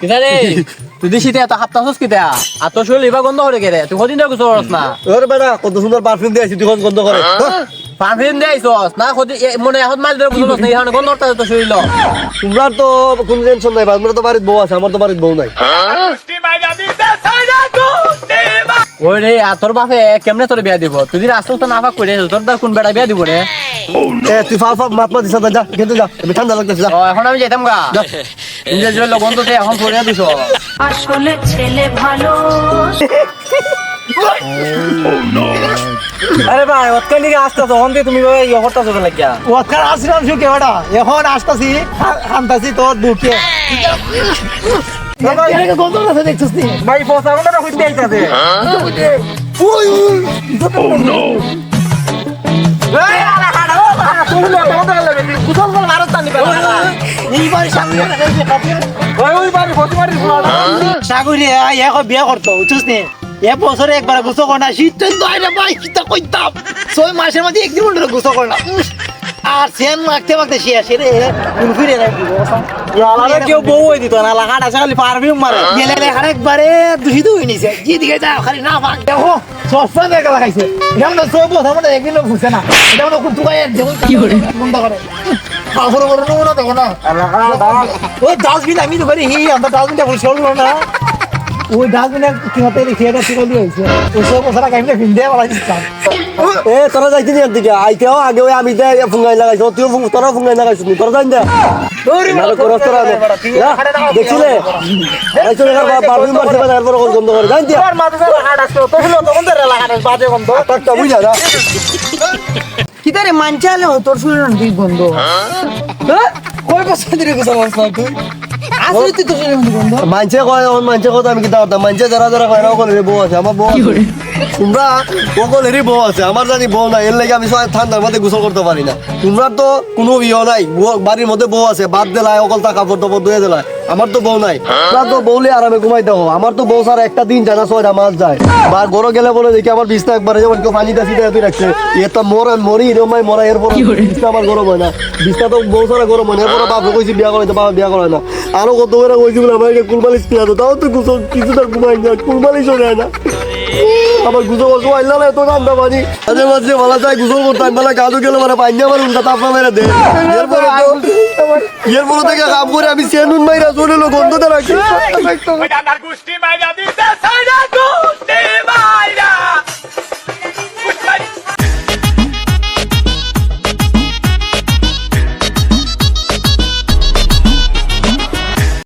কিতা রে তুই দিছিতে এত হাত তাসস কিতা আর তোর শরীর এবার গন্ধ করে তুই কদিন ধরে গোসল করস না? ওরে বেটা কত সুন্দর পারফিউম দিয়েছি তুই গন্ধ করে পারফিউম দেইছস না কদি মনে এখন ধরে না এখন গন্ধ করতে তোর শরীর তোমরা তো কোনো টেনশন নাই তো বাড়িতে বউ আছে আমার তো বাড়ির বউ নাই। ওই রে আর তোর বাপে কেমনে তোর বিয়া দিব? তুই তো করে তোর কোন বেটা বিয়া দিব রে? এ তুই ফাল ফাল মাত মাত দিছ যা কিন্তু যা আমি ঠান্ডা লাগতেছে যা। এখন আমি গা। পড়ে দিছ আসলে ছেলে ভালো। আরে ভাই দিকে আসতেছ তুমি ইয়ে করতেছ কেন লাগিয়া? ওখানে আসলাম শুকে ওটা এখন আসতাছি আনতাছি তোর নি? ভাই এইবার সামনে সাগরে এখন বিয়ে করতো বুঝছিস নি? এ বছরে একবার গুছো কর না শীত তো আইরে ভাই কিতা কইতাম? ছয় মাসের মধ্যে একদিন গুছো উফ, আর সেন মাখতে মাখতে শেষ রে কুলফিরে নাই কেউ বউ হয়ে দিত না লাগাটা আছে খালি পারফিউম মারে। গেলে আরেকবারে দূষিত হয়ে নিছে। যেদিকে যাও খালি না ভাগ। দেখো সস্তা দেখা লাগাইছে এটা মানে সব কথা মানে একদিন বুঝছে না। এটা মানে কোন তুকায় যেমন কি করে বন্ধ করে। কাপড় করে নেব না দেখো না ওই ডাস্টবিন আমি তো করি হি আমরা ডাস্টবিনটা পরিষ্কার করব না। ওই ডাস্টবিনে কিনতে রেখে এটা ঠিক হয়ে হয়েছে ওই সব কথা আমি ফিন্দে বলা দিচ্ছিলাম এ তোরা যাইতে নি দিকে আইতেও আগে ওই আমি দে ফুঙ্গাই লাগাইছো তুই ফুং তোরা ফুঙ্গাই লাগাইছো তোরা জান দে? নালে করস তোরা দেখছিলে আইছো না পারফিউম মারতে পারে এরপর কোন গন্ধ করে জান দে টাকটা বুঝা যা কিতারে মানচালে তোর শুনে তুই বন্ধ। কয় বছর ধরে কথা বলছ তুই? তুই তোর শুনে মানছে কয় অন মানছে কথা আমি কিতা করতাম মানছে যারা যারা কয় না ওকলেরই বউ আছে আমার বউ। তোমরা ওকলেরই বউ আছে আমার জানি বউ নাই এর লাগে আমি সবাই ঠান্ডার মধ্যে গোসল করতে পারি না। তোমরা তো কোনো ইয়ে নাই বাড়ির মধ্যে বউ আছে বাদ দিলাই অকল তা কাপড় টাপড় ধুয়ে দিলাই আমার তো বউ নাই। তোমরা তো বউলে আরামে ঘুমাই দেখো আমার তো বউ সার একটা দিন জানা ছয়টা মাস যায়। বা গরো গেলে বলে দেখি আমার বিছনা একবারে যেমন কেউ পানি দাসি দেয় তুই রাখছে। এ তো মরে মরি এরমাই মরা এরপর বিছনা আমার গরম হয় না। বিছনা তো বউ সারা গরম হয় না এরপর বাপে কইছি বিয়া করে বাবা বিয়া করে না। আরও কত বেড়া কইছি বলে আমার কুলমালিশ কিনা তো তাও তো গুছল কিছুটা ঘুমাই না, কুলমালিশও যায় না। আমার গুজো বসো আইলা না এত ঠান্ডা পানি মাঝে মাঝে বলা যায় গুজো করতাম বেলা গাদু গেলে মানে পাঞ্জা আমার উল্টা তাপ মেরে দে। তো এরপরে থেকে কাম করে আমি সেনুন মাইরা চলে গন্ধ রাখি